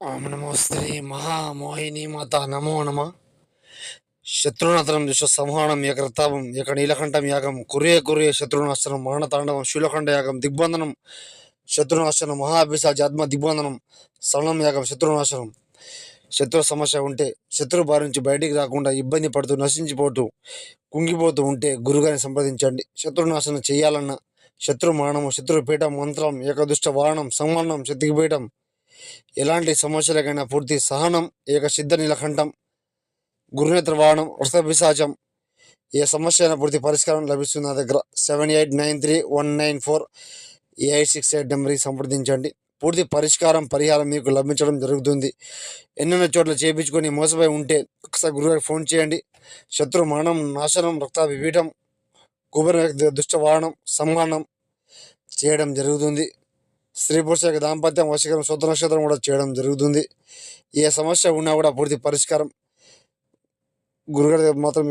ఓం నమో శ్రీ మహామోహిని మాత నమో నమ. శత్రునాథనం దిశ సంహానం ఏకరతాపం ఏక నీలకంఠం యాగం కురే కురే శత్రునాశనం మరణతాండవం శూలఖండ యాగం దిగ్బంధనం శత్రునాశనం మహాభిషాజ ఆత్మ దిగ్బంధనం సరళం యాగం శత్రునాశనం. శత్రు సమస్య ఉంటే శత్రు బారి నుంచి బయటికి రాకుండా ఇబ్బంది పడుతూ నశించిపోతూ కుంగిపోతూ ఉంటే గురుగారిని సంప్రదించండి. శత్రునాశనం చేయాలన్న శత్రు మరణము శత్రుపీఠ మంత్రం ఏకదుష్ట వారణం సంవరణం శక్తిపీఠం ఎలాంటి సమస్యలకైనా పూర్తి సహనం ఏక సిద్ధ నీలకంఠం గురునేత్ర వాహనం వృషభిశాచం ఏ సమస్య అయినా పూర్తి పరిష్కారం లభిస్తుంది నా దగ్గర. Seven eight nine three one nine four eight six eight నెంబర్కి సంప్రదించండి. పూర్తి పరిష్కారం పరిహారం మీకు లభించడం జరుగుతుంది. ఎన్నెన్నో చోట్ల చేయించుకొని మోసపోయి ఉంటే ఒకసారి గురుగారికి ఫోన్ చేయండి. శత్రు మరణం నాశనం రక్త విపీఠం కుబేర దుష్ట వాహనం సంహరణం చేయడం జరుగుతుంది. స్త్రీ పురుష యొక్క దాంపత్యం వశీకరణ శుద్ధ నక్షత్రం కూడా చేయడం జరుగుతుంది. ఏ సమస్య ఉన్నా కూడా పూర్తి పరిష్కారం గురుగారి మాత్రం